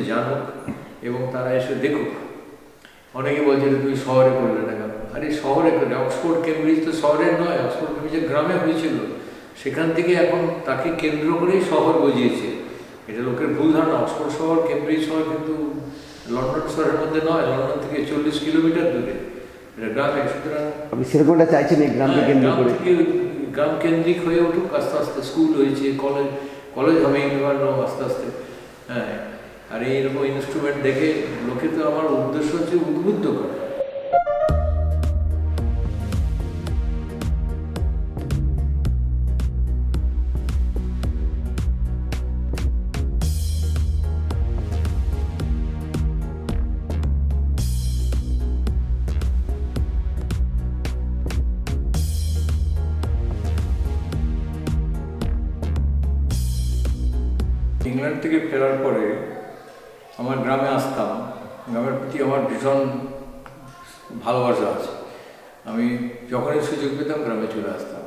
লোকে জানুক এবং তারা এসে দেখুক। অনেকে বলছে তুই শহরে করলে না কেন? আরে শহরে করে অক্সফোর্ড কেমব্রিজ তো শহরের নয়। অক্সফোর্ড কেমব্রিজের গ্রামে হয়েছিল সেখান থেকে এখন তাকে কেন্দ্র করেই শহর বুঝিয়েছে। এটা লোকের ভুল ধারণা। অক্সফোর্ড শহর কেমব্রিজ শহর কিন্তু লন্ডন শহরের মধ্যে নয় লন্ডন থেকে চল্লিশ কিলোমিটার দূরে। এটা গ্রামে সুতরাং আপনি সেরকমটা গ্রামকে হ্যাঁ, কেন্দ্র গ্রাম করে। থেকে গ্রাম কেন্দ্রিক হয়ে উঠুক আস্তে আস্তে স্কুল হয়েছে কলেজ কলেজ হবে আস্তে আস্তে। হ্যাঁ আর এইরকম ইনস্ট্রুমেন্ট দেখে লোকে তো আমার উদ্দেশ্য হচ্ছে উদ্বুদ্ধ করা। ইংল্যান্ড থেকে ফেরার পরে আমার গ্রামে আসতাম। গ্রামের প্রতি আমার ভীষণ ভালোবাসা আছে। আমি যখনই সুযোগ পেতাম গ্রামে চলে আসতাম।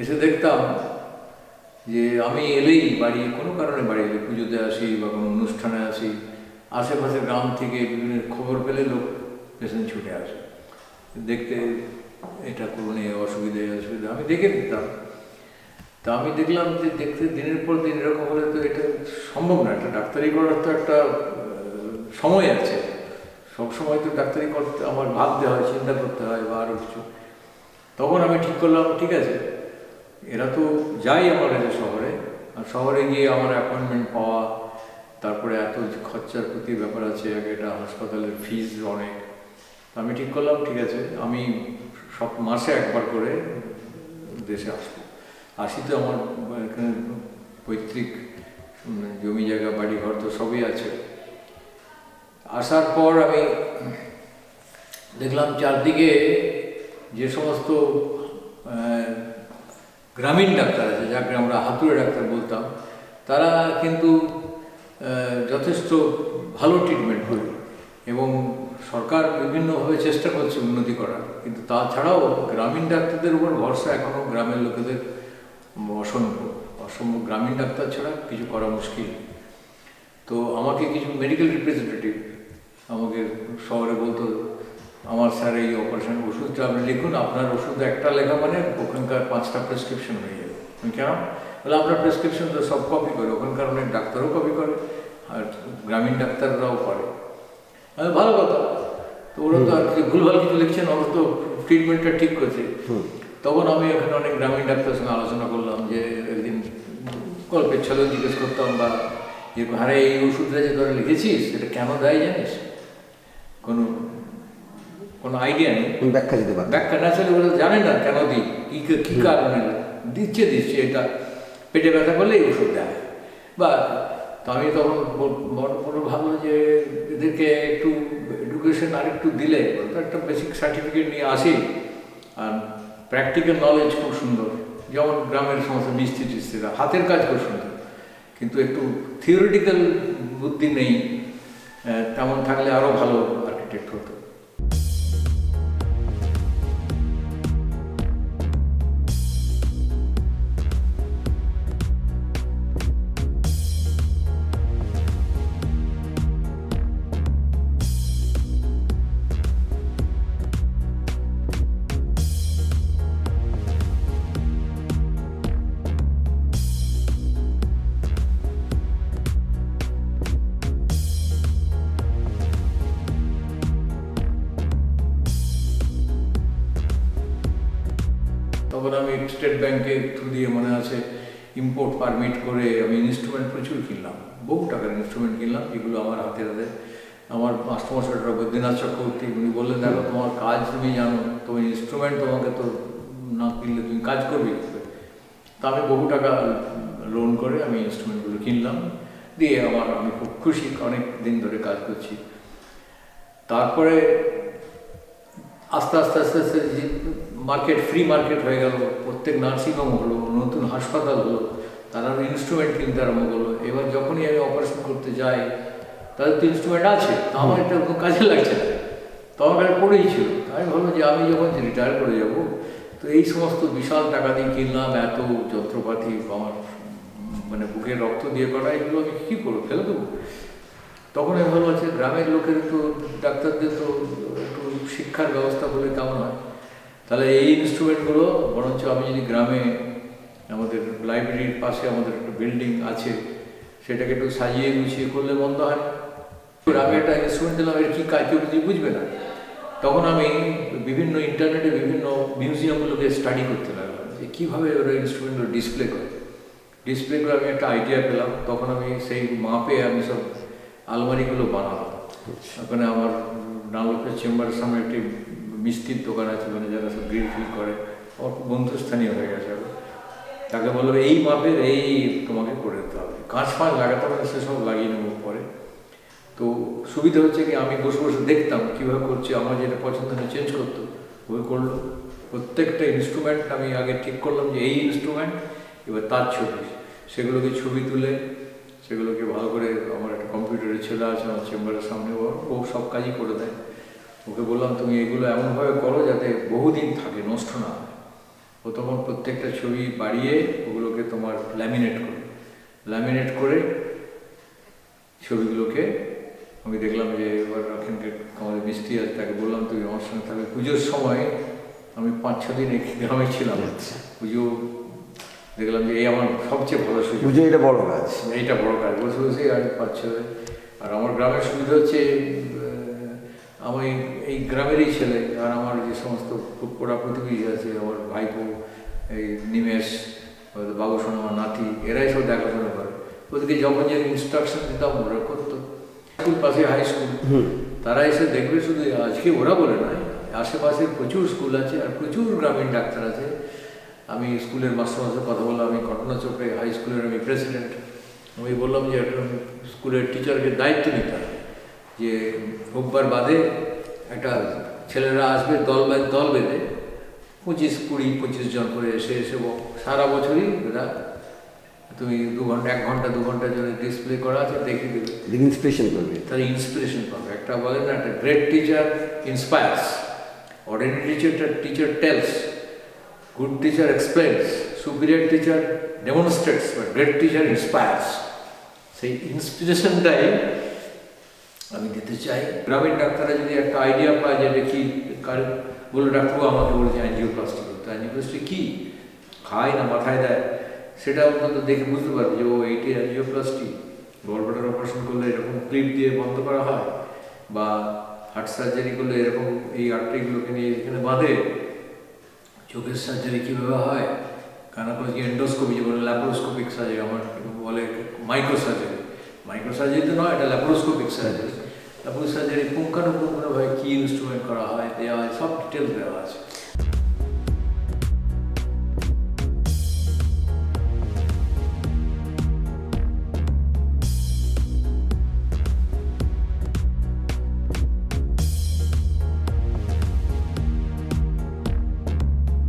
এসে দেখতাম যে আমি এলেই বাড়ি, কোনো কারণে বাড়ি এলে, পুজোতে আসি বা কোনো অনুষ্ঠানে আসি আশেপাশের গ্রাম থেকে বিভিন্ন খবর পেলে লোক পেছনে ছুটে আসে। দেখতে এটা করুন এই অসুবিধা অসুবিধা, আমি দেখে দিতাম তা আমি দেখলাম যে দেখতে দিনের পর দিন এরকম হলে তো এটা সম্ভব না। একটা ডাক্তারি করার তো একটা সময় আছে। সব সময় তো ডাক্তারি করতে আমার ভাবতে হয়, চিন্তা করতে হয় বা আরও কিছু। তখন আমি ঠিক করলাম, ঠিক আছে। এরা তো যাই আমার কাছে শহরে, আর শহরে গিয়ে আমার অ্যাপয়েন্টমেন্ট পাওয়া, তারপরে এত খরচার প্রতি ব্যাপার আছে এটা হাসপাতালের ফিজ অনেক। আমি ঠিক করলাম, ঠিক আছে। আমি সব মাসে একবার করে দেশে আসব। আসি তো আমার এখানে পৈতৃক জমি জায়গা বাড়ি ঘর তো সবই আছে। আসার পর আমি দেখলাম চারদিকে যে সমস্ত গ্রামীণ ডাক্তার আছে, যাকে আমরা হাতুড়ে ডাক্তার বলতাম, তারা কিন্তু যথেষ্ট ভালো ট্রিটমেন্ট করে এবং সরকার বিভিন্নভাবে চেষ্টা করছে উন্নতি করার। কিন্তু তাছাড়াও গ্রামীণ ডাক্তারদের উপর ভরসা এখনও গ্রামের লোকেদের অসম্ভব অসম্ভব গ্রামীণ ডাক্তার ছাড়া কিছু করা মুশকিল। তো আমাকে কিছু মেডিকেল রিপ্রেজেন্টেটিভ আমাকে শহরে বলতো, আমার স্যার এই অপারেশন ওষুধটা আপনি লিখুন, আপনার ওষুধ একটা লেখা মানে ওখানকার পাঁচটা প্রেসক্রিপশন হয়ে যাবে। কেন? বলে, আপনার প্রেসক্রিপশন তো সব কপি করে, ওখানকার অনেক ডাক্তারও কপি করে আর গ্রামীণ ডাক্তাররাও করে। ভালো কথা। তো ওরা তো আর ভুলভাল কিছু লিখছেন ওরা তো ট্রিটমেন্টটা ঠিক করছে। তখন আমি এখানে অনেক গ্রামীণ ডাক্তারের সঙ্গে আলোচনা করলাম যে একদিন গল্পের ছলেও জিজ্ঞেস করতাম বা যে আরে এই ওষুধটা যে তোরা লিখেছিস এটা কেন দেয় জানিস? কোনো কোনো আইডিয়া নেই। ব্যাখ্যা দিতে পারেন ব্যাখ্যা না চলে ওরা জানে না কেন দিই কী কী কারণে দিচ্ছে দিচ্ছে এটা পেটে ব্যথা করলে এই ওষুধ দেয়। বা তো আমি তখন বড় বড় ভাবলো যে এদেরকে একটু এডুকেশন আর একটু দিলে একটা বেসিক সার্টিফিকেট নিয়ে আসি। আর প্র্যাকটিক্যাল নলেজ খুব সুন্দর। যেমন গ্রামের সমস্ত মিস্ত্রি টিস্ত্রিরা হাতের কাজ খুব সুন্দর। কিন্তু একটু থিওরিটিক্যাল বুদ্ধি নেই তেমন থাকলে আরও ভালো আর্কিটেক্ট হতো। স্টেট ব্যাংকে থ্রু দিয়ে মনে আছে ইম্পোর্ট পারমিট করে আমি ইনস্ট্রুমেন্ট প্রচুর কিনলাম, বহু টাকার ইনস্ট্রুমেন্ট কিনলাম, এগুলো আমার হাতে হাতে। আমার মাস্টারমশাইটা বৈদ্যনাথ চক্রবর্তী, উনি বললেন, দেখো, তোমার কাজ তুমি জানো তোমার ইনস্ট্রুমেন্ট তোমাকে তো না কিনলে তুমি কাজ করবে তা আমি বহু টাকা লোন করে আমি ইনস্ট্রুমেন্টগুলো কিনলাম। দিয়ে আমার, আমি খুব খুশি, অনেক দিন ধরে কাজ করছি। তারপরে আস্তে আস্তে আস্তে আস্তে মার্কেট ফ্রি মার্কেট হয়ে গেল। প্রত্যেক নার্সিংহোম হলো নতুন হাসপাতাল হলো তারা ইনস্ট্রুমেন্ট কিনতে আরম্ভ করল। এবার যখনই আমি অপারেশন করতে যাই তাদের তো ইনস্ট্রুমেন্ট আছে তো আমার এটা কোনো কাজে লাগছে না। তো আমার কাছে পড়েই ছিল। আমি ভাবলাম যে আমি যখন রিটায়ার করে যাব তো এই সমস্ত বিশাল টাকা দিয়ে কিনলাম এত যন্ত্রপাতি আমার মানে বুকে রক্ত দিয়ে করা এগুলো আমি কী করব ফেলে দেবো? তখন আমি ভাবলাম আছে গ্রামের লোকের তো ডাক্তারদের তো একটু শিক্ষার ব্যবস্থা হলে কেমন হয়? তাহলে এই ইনস্ট্রুমেন্টগুলো বরঞ্চ আমি যদি গ্রামে আমাদের লাইব্রেরির পাশে আমাদের একটা বিল্ডিং আছে, সেটাকে একটু সাজিয়ে গুছিয়ে করলে মন্দ হয়। গ্রামে একটা ইনস্ট্রুমেন্ট দিলাম, এর কী কাজ, কেউ বুঝবে না। তখন আমি বিভিন্ন ইন্টারনেটে বিভিন্ন মিউজিয়ামগুলোকে স্টাডি করতে লাগলাম, যে কীভাবে ওরা ইনস্ট্রুমেন্টগুলো ডিসপ্লে করে। ডিসপ্লে করে আমি একটা আইডিয়া পেলাম, তখন আমি সেই মাপে আমি সব আলমারিগুলো বানালাম। ওখানে আমার নামলোকের চেম্বারের সামনে একটি মিষ্টির দোকান আছে মানে যারা সব গ্রিল ফিল করে খুব বন্ধুস্থানীয় হয়ে গেছে। তাকে বলল এই মাপের, এই তোমাকে করে দিতে হবে। কাঁচ ফাঁচ লাগাতে হবে সেসব লাগিয়ে নেব পরে। তো সুবিধা হচ্ছে কি, আমি বসে বসে দেখতাম কীভাবে করছে, আমার যেটা পছন্দ হয় চেঞ্জ করতো। ওই করল। প্রত্যেকটা ইনস্ট্রুমেন্ট আমি আগে ঠিক করলাম যে এই ইনস্ট্রুমেন্ট এবার তার ছবি। সেগুলোকে ছবি তুলে, সেগুলোকে ভালো করে আমার একটা কম্পিউটারের ছেলে আছে, আমার চেম্বারের সামনে, ও সব কাজই করে দেয়। ওকে বললাম তুমি এগুলো এমনভাবে করো যাতে বহুদিন থাকে নষ্ট না হয়। ও তখন প্রত্যেকটা ছবি বাড়িয়ে ওগুলোকে তোমার ল্যামিনেট করে ল্যামিনেট করে ছবিগুলোকে আমি দেখলাম যে এবার এখানকার আমাদের মিস্ত্রি আছে তাকে বললাম তুমি আমার সঙ্গে থাকবে। পুজোর সময় আমি পাঁচ ছ দিন এই গ্রামে ছিলাম। আচ্ছা। পুজো দেখলাম যে এই আমার সবচেয়ে ভালো সুযোগ। পুজো এটা বড় কাজ। এইটা বড় কাজ। বসে বসে আর পাচ্ছে আর আমার গ্রামের সুবিধা হচ্ছে আমি এই গ্রামেরই ছেলে আর আমার যে সমস্ত খুব পড়া প্রতিবেশী আছে আমার ভাইপো এই নিমেষ আমাদের বাবু সোনা আমার নাতি এরাই সব দেখাশোনা করে। ওদেরকে যখন যে ইনস্ট্রাকশন দিতাম ওরা করতো। স্কুল পাশে হাই স্কুল তারা এসে দেখবে শুধু আজকে ওরা বলে নয় আশেপাশে প্রচুর স্কুল আছে আর প্রচুর গ্রামীণ ডাক্তার আছে। আমি স্কুলের মাস্টার মাস্টার কথা বললাম আমি ঘটনাচক্রে হাই স্কুলের আমি প্রেসিডেন্ট আমি বললাম যে একটা স্কুলের টিচারকে দায়িত্ব নিতে হবে। যে রোববার বাদে একটা ছেলেরা আসবে দল বে- দল বেঁধে পঁচিশ কুড়ি পঁচিশ জন করে এসে এসে সারা বছরই এরা তুমি দু ঘণ্টা এক ঘণ্টা দু ঘণ্টার জন্য ডিসপ্লে করা আছে দেখিয়ে দেবে। দেখি ইন্সপিরেশন করবে। তার ইন্সপিরেশন পাবে। একটা বলে না একটা great teacher inspires ordinary teacher teacher tells good teacher explains superior teacher demonstrates but great teacher inspires সেই ইন্সপিরেশনটাই আমি দিতে চাই। গ্রামীণ ডাক্তাররা যদি একটা আইডিয়া পায় যে এটা কি, কার বলল ডাক্তারবাবু আমাকে বলেছে অ্যাঞ্জিওপ্লাস্টি করতে অ্যাঞ্জিওপ্লাস্টি কী? খায় না, মাথায় দেয়। সেটা অন্তত দেখে বুঝতে পারবে যে, ও, এইটি অ্যাঞ্জিওপ্লাস্টি গলব্লাডার অপারেশন করলে এরকম ক্লিপ দিয়ে বন্ধ করা হয় বা হার্ট সার্জারি করলে এরকম এই আর্টারিগুলোকে নিয়ে এখানে বাঁধে। চোখের সার্জারি কীভাবে হয়? কানাকোলজি এন্ডোস্কোপি যে বলে ল্যাপারোস্কোপিক সার্জারি আমার বলে মাইক্রো সার্জারি মাইক্রো সার্জারি তো নয়, এটা ল্যাপারোস্কোপিক সার্জারি ল্যাপারো সার্জারি পুঙ্খানুপুঙ্খভাবে কী ইনস্ট্রুমেন্ট করা হয় দেওয়া হয় সব ডিটেলস দেওয়া আছে।